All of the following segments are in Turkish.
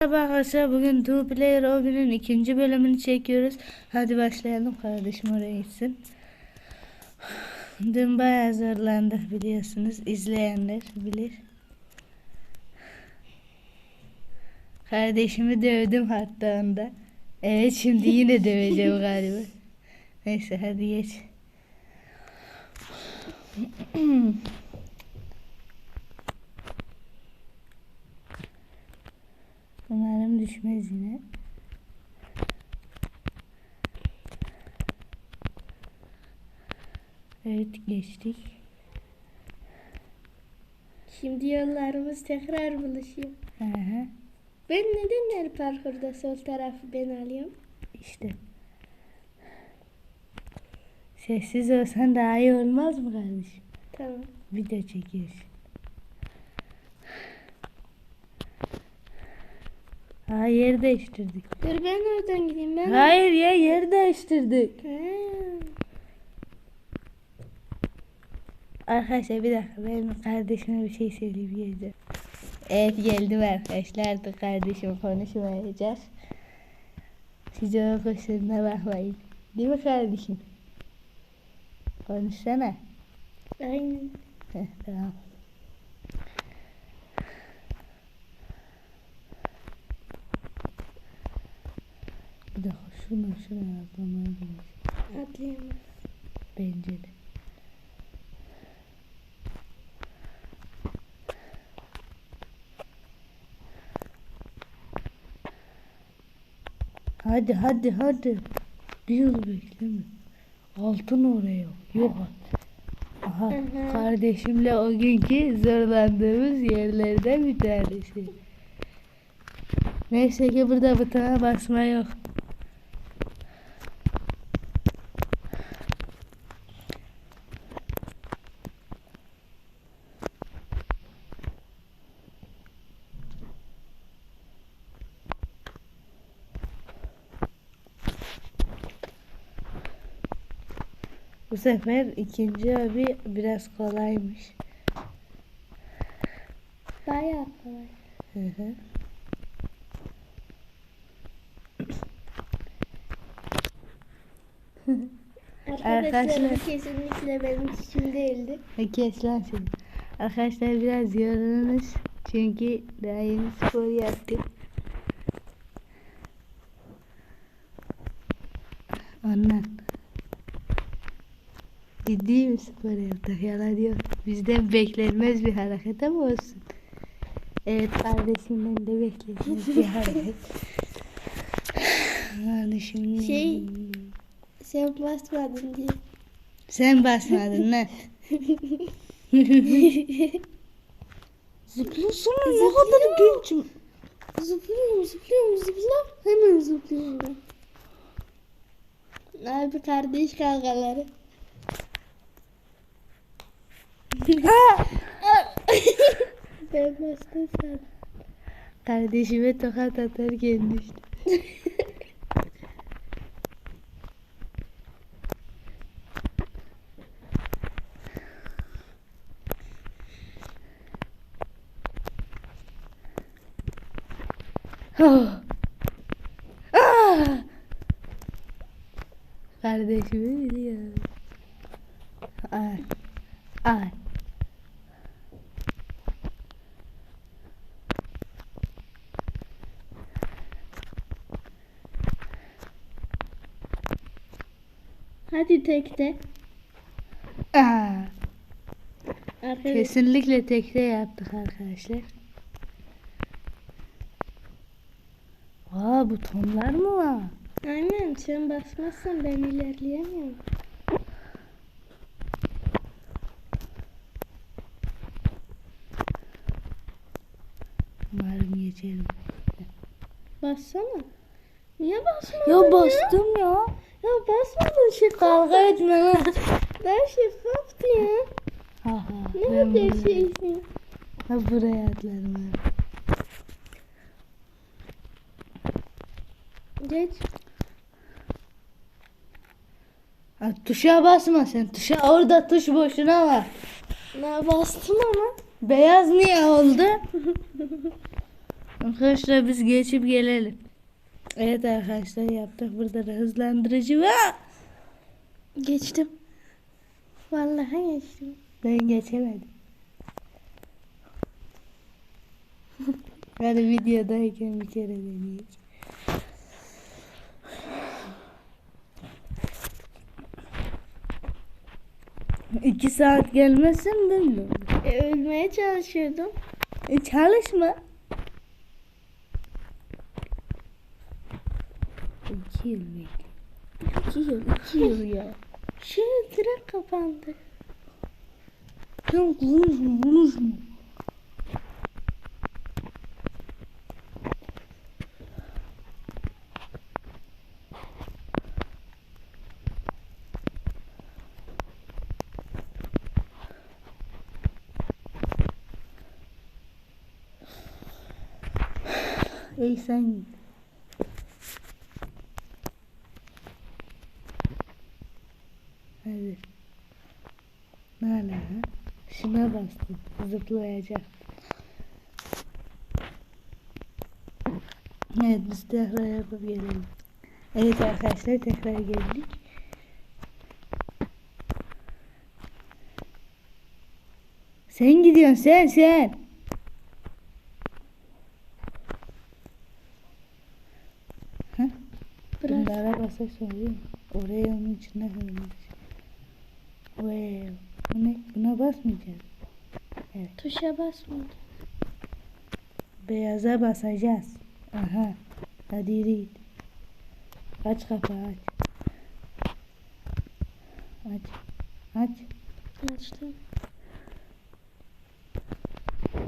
Merhaba arkadaşlar bugün Two Player Obi'nin ikinci bölümünü çekiyoruz. Hadi başlayalım kardeşim oraya gitsin. Dün bayağı zorlandık biliyorsunuz. İzleyenler bilir. Kardeşimi dövdüm hatta onda. Evet şimdi yine döveceğim galiba. Neyse hadi geç. Düşmez yine. Evet geçtik. Şimdi yollarımız tekrar buluşuyor. Hı hı. Ben neden her parkurda sol tarafı ben alıyorum? İşte. Sessiz olsan daha iyi olmaz mı kardeşim? Tamam. Video çekiyorsun. Ha yer değiştirdik. Dur ben oradan gideyim ben. Hayır ya yer değiştirdik. Ha. Arkadaşlar bir dakika benim kardeşime bir şey söyleyeyim geleceğim. Evet geldim arkadaşlar artık kardeşim konuşmayacak. Siz o kusuruna bakmayın. Değil mi kardeşim? Konuşsana. Aynen. Heh, tamam. Bir dakika şunu şuraya atlamaya çalışıyorum. Atlayamam. Bence de. Hadi hadi hadi. Bir yıl bekleme. Altın oraya. Yok. Aha, Aha. kardeşimle o günkü zorlandığımız yerlerden bir tanesi. Neyse ki burada butona basma yok. Bu sefer ikinci abi biraz kolaymış. Bayağı kolay. Hı hı. Arkadaşlar Arkadaşlar- bu kesinlikle benim için değildi. E, Kes lan seni. Arkadaşlar biraz yorulunuz. Çünkü daha yeni spor yaptık. Ondan. Ciddi mi spor yaptık? Yalan yok. Bizden beklenmez bir hareket ama olsun. Evet kardeşimden de beklenmez bir hareket. Şimdi... Şey- Sen basmadın diye. Sen basmadın lan. Zıplasana ne kadar gençim. Zıplıyorum zıplıyorum zıplıyorum. Hemen zıplıyorum ben. Abi kardeş kavgaları. Ben bastım sen. Kardeşime tokat atarken düştü. Oh. Hadi tekte. Aa. Arkadaş. Kesinlikle tekte yaptık arkadaşlar. Aa butonlar mı var? Aynen sen basmazsan ben ilerleyemiyorum. Umarım geçerim. Bassana. Niye basmadın Ya bastım ya. Ya basmadın şeffaf. Kavga etme. Ben şeffaftı ya. Aha. Ne ben şeysin. Ha, buraya atlarım abi. Geç. Ha, tuşa basma sen. Tuşa orada tuş boşuna var. Ne bastım ama. Beyaz niye oldu? Arkadaşlar biz geçip gelelim. Evet arkadaşlar yaptık. Burada da hızlandırıcı var. Geçtim. Vallahi geçtim. Ben geçemedim. Hadi videodayken bir kere deneyeyim. İki saat gelmezsem ben de. E, ölmeye çalışıyordum. E, çalışma. İki yıl bekle. İki yıl, iki yıl ya. Şimdi tren kapandı. Sen konuşma, konuşma. Ey sen git. Hadi. Nala ha? Şuna bastım. Zıplayacak. Evet biz tekrar yapıp gelelim. Evet arkadaşlar tekrar geldik. Sen gidiyorsun sen sen. Ha? Bunlara basa söyleyeyim. Oraya onun içine koymuş. Wow. Bu ne? Buna basmayacağız. Tuşa basmadım. Beyaza basacağız. Aha. Hadi yürü git. Aç kapağı aç. Aç. Aç. Açtım.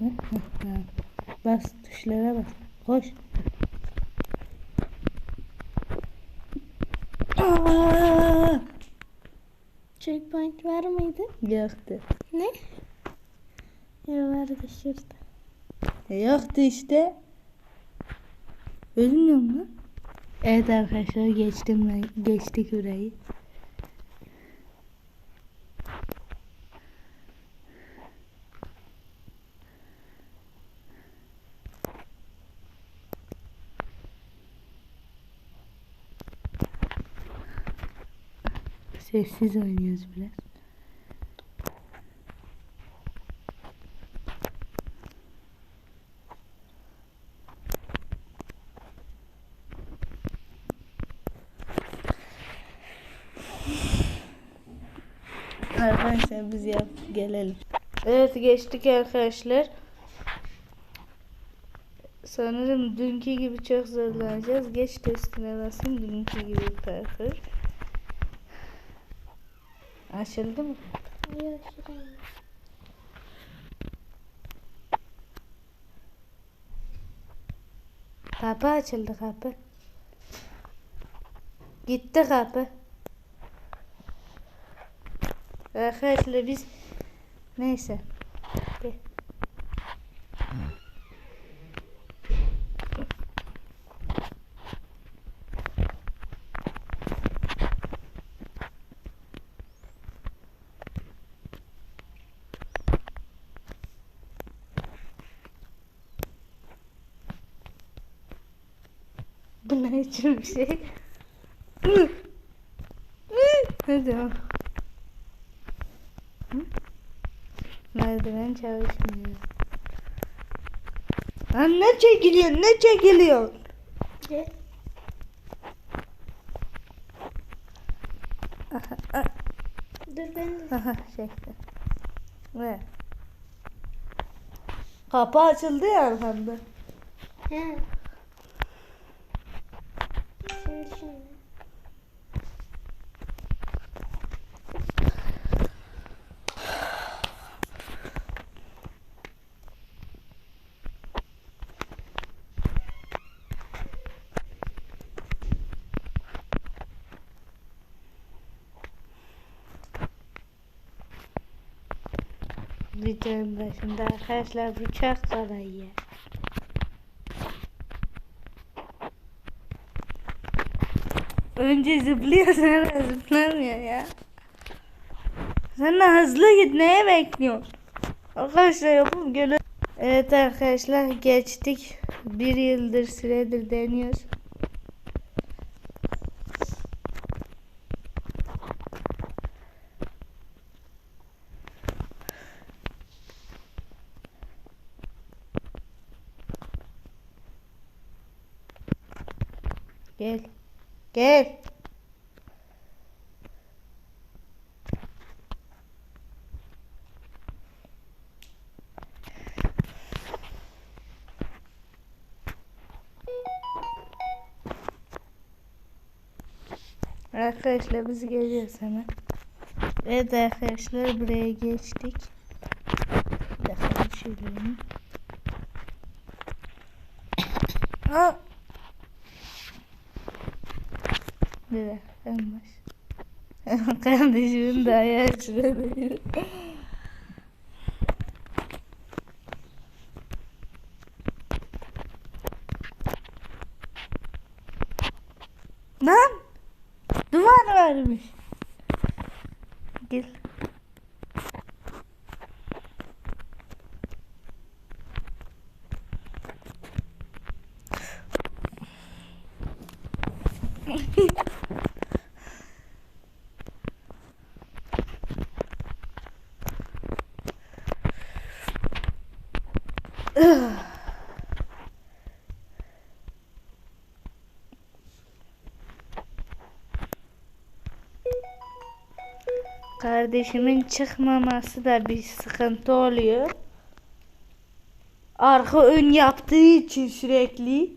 Bas tuşlara bas. Koş. Aa! Checkpoint var mıydı? Yoktu. Ne? Ya vardı şurada. E, Yoktu işte. Ölmüyor mu? Evet arkadaşlar geçtim ben. Geçtik orayı. Sessiz oynuyoruz biraz. Arkadaşlar biz yap gelelim. Evet geçtik arkadaşlar. Sanırım dünkü gibi çok zorlanacağız. Geç testine basın dünkü gibi parkur. Açıldı mı? Hayır şuraya. Kapı açıldı kapı. Gitti kapı. Arkadaşlar biz neyse. Gel. Bu ne için bir şey? Hadi al. Hı? Merdiven çalışmıyor. Lan ne çekiliyor ne çekiliyor? Gel. Aha, ah, Dur ben de. aha çekti. Ne? Kapı açıldı ya arkamda. He. Şimdi şimdi. Videonun başında arkadaşlar kolay ya. Önce zıplıyor sonra zıplamıyor ya. De hızlı git neye bekliyorsun? Arkadaşlar yapıp gele. Evet arkadaşlar geçtik. Bir yıldır süredir deniyoruz. Gel. Gel. Arkadaşlar biz geliyoruz hemen. Evet arkadaşlar buraya geçtik. Bir dakika bir şey. Aa! Dakika en baş. Kardeşimin de ayağı şurada. Lan! Duvar varmış. Gel. Kardeşimin çıkmaması da bir sıkıntı oluyor. Arka ön yaptığı için sürekli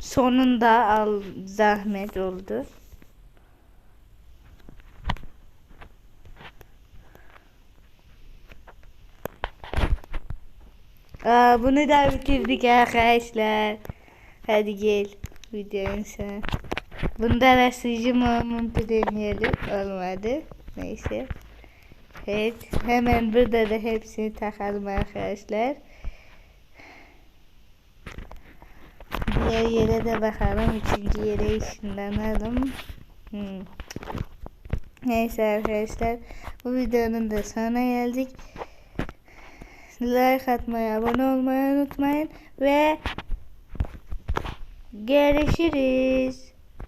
sonunda al zahmet oldu. Aa, bunu da bitirdik arkadaşlar. Hadi gel videonun sonu. Bunda da sıcımamın premieri olmadı. Neyse. Evet. Hemen burada da hepsini takalım arkadaşlar. Diğer yere de bakalım. Üçüncü yere ışınlanalım. Hmm. Neyse arkadaşlar. Bu videonun da sonuna geldik. Like atmayı, abone olmayı unutmayın. Ve görüşürüz.